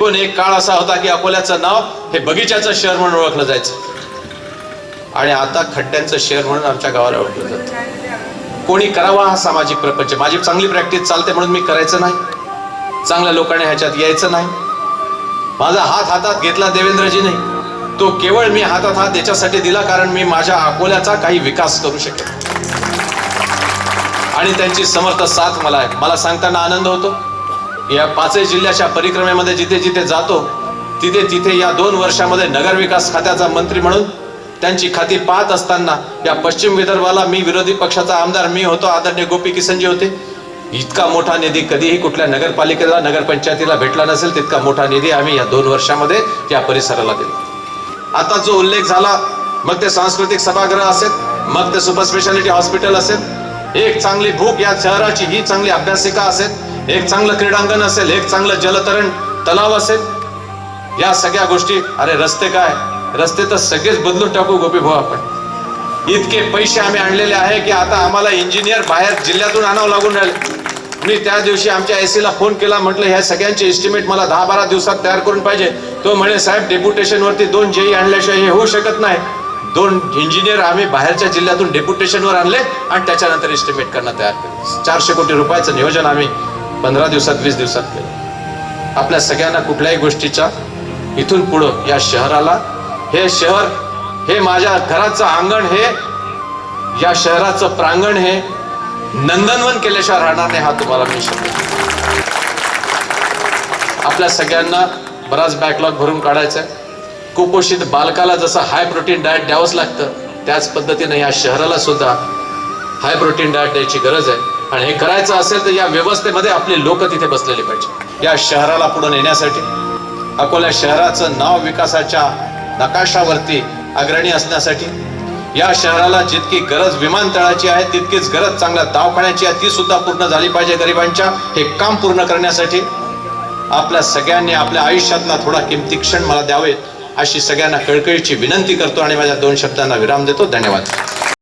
पण एक काळ असा होता की अकोल्याचं नाव हे बगीच्याचं शहर म्हणून ओळखलं जायचं. आणि आता खड्ड्यांचं शहर म्हणून आमच्या गावाला ओळखलं जातं. कोणी करावा हा सामाजिक प्रपंच. माझी चांगली प्रॅक्टिस चालते म्हणून मी करायचं नाही. चांगल्या लोकांनी ह्याच्यात यायचं नाही. माझा हात हातात घेतला देवेंद्रजी नाही तो केवळ मी हातात हात याच्यासाठी दिला कारण मी माझ्या अकोल्याचा काही विकास करू शकेल आणि त्यांची समर्थ साथ मला आहे. मला सांगताना आनंद होतो. या पाचही जिल्ह्याच्या परिक्रमेमध्ये जिथे जिथे जातो तिथे तिथे या दोन वर्षामध्ये नगर विकास खात्याचा मंत्री म्हणून त्यांची खाती पाहत असताना या पश्चिम विदर्भाला मी विरोधी पक्षाचा आमदार मी होतो आदरणीय गोपी किसनजी होते. इतका मोठा निधी कधीही कुठल्या नगरपालिकेला नगरपंचायतीला भेटला नसेल तितका मोठा निधी आम्ही या दोन वर्षामध्ये या परिसराला दिला. आता जो उल्लेख झाला मग ते सांस्कृतिक सभागृह असेल मग ते सुपर स्पेशालिटी हॉस्पिटल असेल एक चांगली भूक या शहराची ही चांगली अभ्यासिका असेल एक चांगलं क्रीडांगण असेल एक चांगलं जलतरण तलाव असेल या सगळ्या गोष्टी अरे रस्ते काय? रस्ते तर सगळेच बदलून टाकू गोपी भाऊ आपण. इतके पैसे आम्ही आणलेले आहे की आता आम्हाला इंजिनियर बाहेर जिल्ह्यातून आणावं लागून राहिले. मी त्या दिवशी आमच्या एसी ला फोन केला म्हटलं ह्या सगळ्यांचे एस्टिमेट मला दहा बारा दिवसात तयार करून पाहिजे. तो म्हणे साहेब डेप्युटेशनवरती दोन जेई आणल्याशिवाय हे होऊ शकत नाही. दोन इंजिनियर आम्ही बाहेरच्या जिल्ह्यातून डेप्युटेशनवर आणले आणि त्याच्यानंतर एस्टिमेट करणं तयार केलं. चारशे कोटी रुपयाचं नियोजन आम्ही पंधरा दिवसात वीस दिवसात केलं. आपल्या सगळ्यांना कुठल्याही गोष्टीच्या इथून पुढं या शहराला हे शहर हे माझ्या घराचं अंगण हे या शहराचं प्रांगण हे नंदनवन केल्याशिवाय राहणार नाही हा तुम्हाला मी शब्द आपल्या सगळ्यांना बराच बॅकलॉग भरून काढायचा आहे कुपोषित बालकाला जसं हाय प्रोटीन डाएट द्यावंच लागतं त्याच पद्धतीने या शहराला सुद्धा हाय प्रोटीन डाएट द्यायची गरज आहे. आणि हे करायचं असेल तर या व्यवस्थेमध्ये आपले लोक तिथे बसलेले पाहिजे. या शहराला पुढे नेण्यासाठी अकोला शहराचं नाव विकासाच्या नकाशावरती अग्रणी असण्यासाठी या शहराला जितकी गरज विमानतळाची आहे तितकीच गरज चांगल्या दवाखान्याची आहे ती सुद्धा पूर्ण झाली पाहिजे गरिबांच्या. हे काम पूर्ण करण्यासाठी आपल्या सगळ्यांनी आपल्या आयुष्यातला थोडा किमती क्षण मला द्यावेत अशी सगळ्यांना कळकळीची विनंती करतो आणि माझ्या दोन शब्दांना विराम देतो. धन्यवाद.